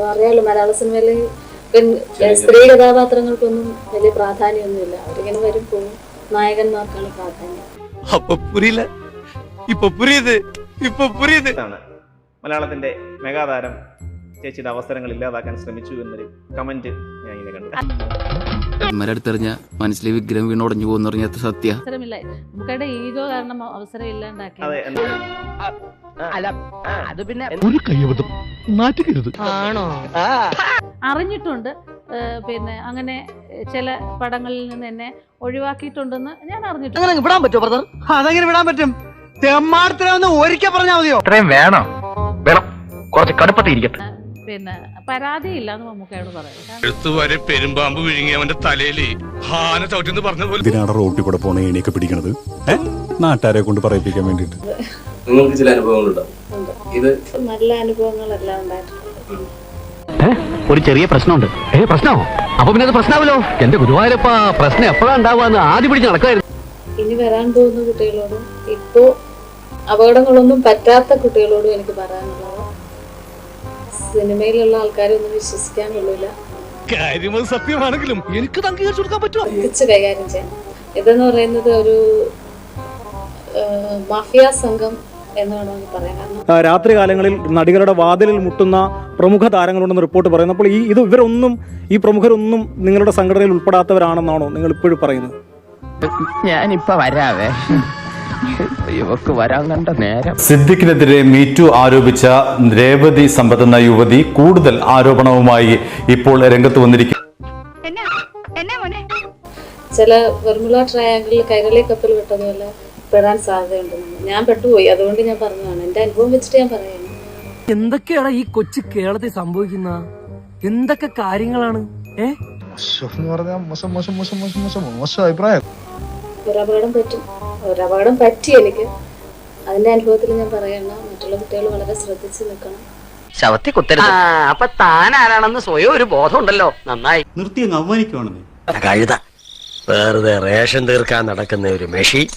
ഇപ്പൊ അറിയാലോ മലയാള സിനിമയിൽ സ്ത്രീ കഥാപാത്രങ്ങൾക്കൊന്നും വലിയ പ്രാധാന്യമൊന്നുമില്ല. അവരിങ്ങനെ വരും പോകും നായകന്മാർക്കാണ് പ്രാധാന്യം. അപ്പൊ പുരിയില്ല. ഇപ്പൊ പുരിയത്. ഇപ്പൊ പുരിയത്. മലയാളത്തിന്റെ മെഗാതാരം ചേച്ചിയുടെ അവസരങ്ങൾ ഇല്ലാതാക്കാൻ ശ്രമിച്ചു എന്നൊരു കമന്റ് ഞാൻ ഇങ്ങനെ കണ്ടു. മനസ്സിലെ വിഗ്രഹം വീണുടഞ്ഞു പോകുന്ന പറഞ്ഞ സത്യ. നമുക്കവിടെ ഈഗോ കാരണം അവസരം ഇല്ലാണ്ടാക്കി അതെ പിന്നെ ഒരു കയ്യബദ്ധം. നാറ്റുകരുത് ആണോ? അറിഞ്ഞിട്ടുണ്ട്. പിന്നെ അങ്ങനെ ചില പടങ്ങളിൽ നിന്ന് എന്നെ ഒഴിവാക്കിയിട്ടുണ്ടെന്ന് ഞാൻ അറിഞ്ഞിട്ടുണ്ട്. അങ്ങനെ വിടാൻ പറ്റുമോ ബ്രദർ അതെങ്ങനെ വിടാൻ പറ്റും? തെമ്മാടത്തിലൊന്ന് ഒരിക്കൽ പറഞ്ഞാൽ മതിയോ? ഇത്രയും വേണോ. വേണം. കുറച്ച് കടുപ്പത്തിരിക്കട്ടെ. പിന്നെ പരാതിയില്ല എന്ന് മമ്മൂക്കയോട് പറയും കാരണം എഴുത്തുവരെ പെരുമ്പാമ്പ് വിഴുങ്ങി അവന്റെ തലയിൽ ഹാന ചവിട്ടിന്ന് പറഞ്ഞ പോലെ. ഇതിനാണ് റോട്ടിൽ കൂടെ പോണ ഏണിയൊക്കെ പിടിക്കണത്? നാട്ടുകാരെ കൊണ്ട് പറയിപ്പിക്കാൻ വേണ്ടിട്ട് നിങ്ങൾക്ക് ചില അനുഭവങ്ങളുണ്ടാവും ഉണ്ട്. ഇത് നല്ല അനുഭവങ്ങളെല്ലാം ഉണ്ടായിട്ടുണ്ട്. ഒരു ചെറിയ പ്രശ്നമുണ്ട്. ഏ പ്രശ്നമോ അപ്പൊ പിന്നെ അത് പ്രശ്നമാവല്ലോ എന്റെ ഗുരുവായൂരപ്പ പ്രശ്നം എപ്പോഴാ ഉണ്ടാവുക ആദ്യം പിടിച്ച് നടക്കായിരുന്നു ഇനി വരാൻ പോകുന്ന കുട്ടികളോടും ഇപ്പോ അപകടങ്ങളൊന്നും പറ്റാത്ത കുട്ടികളോടും എനിക്ക് പറയാനുള്ളത് സിനിമയിലുള്ള ആൾക്കാരൊന്നും വിശ്വസിക്കാൻ കൊള്ളില്ല കാര്യം സത്യമാണെങ്കിലും എനിക്ക് അംഗീകരിച്ചു കൊടുക്കാൻ പറ്റുമോ? തിരിച്ച് കൈകാര്യം ചെയ്യാൻ ഇതെന്ന് പറയുന്നത് ഒരു മാഫിയ സംഘം എന്ന് വേണമെങ്കിൽ പറയാം രാത്രി കാലങ്ങളിൽ നടികളുടെ വാതിലിൽ മുട്ടുന്ന പ്രമുഖ താരങ്ങളുണ്ടെന്ന് റിപ്പോർട്ട് പറയുന്നു. അപ്പോൾ ഈ ഇത് ഇവരൊന്നും ഈ പ്രമുഖരൊന്നും നിങ്ങളുടെ സംഘടനയിൽ ഉൾപ്പെടാത്തവരാണെന്നാണോ നിങ്ങൾ ഇപ്പോഴും പറയുന്നത്? ഞാനിപ്പോ വരാവേ. ഇവക്ക് വരാൻ കണ്ട നേരം. സിദ്ദിഖിനെതിരെ മീറ്റു ആരോപിച്ച രേവതി സമ്പത്ത് എന്ന യുവതി കൂടുതൽ ആരോപണവുമായി ഇപ്പോൾ രംഗത്ത് വന്നിരിക്കും ചില വെർമുല ട്രയാങ്കിളിൽ കൈരളി കപ്പൽ വിട്ടതുപോലെ പെടാൻ സാധ്യതയുണ്ടെന്ന് ഞാൻ പെട്ടുപോയി. അതുകൊണ്ട് ഞാൻ പറഞ്ഞതാണ്. എന്റെ അനുഭവം വെച്ചിട്ട് ഞാൻ പറയുന്നു എന്തൊക്കെയാണ് ഈ കൊച്ചു കേരളത്തിൽ സംഭവിക്കുന്ന? എന്തൊക്കെ കാര്യങ്ങളാണ്? ഏഹ് മോശം മോശം മോശം മോശം മോശം മോശം ഒരു അപകടം പറ്റി. എനിക്ക്. അതിന്റെ അനുഭവത്തിൽ ഞാൻ പറയണം മറ്റുള്ള കുട്ടികൾ വളരെ ശ്രദ്ധിച്ച് നിൽക്കണം. ശവത്തി കുത്തരുത്. അപ്പൊ താൻ ആരാണെന്ന് സ്വയം ഒരു ബോധം ഉണ്ടല്ലോ നന്നായി. നിർത്തി അവമാനിക്കുവാണെന്ന്. കഴുത. വെറുതെ റേഷൻ തീർക്കാൻ നടക്കുന്ന ഒരു മെഷി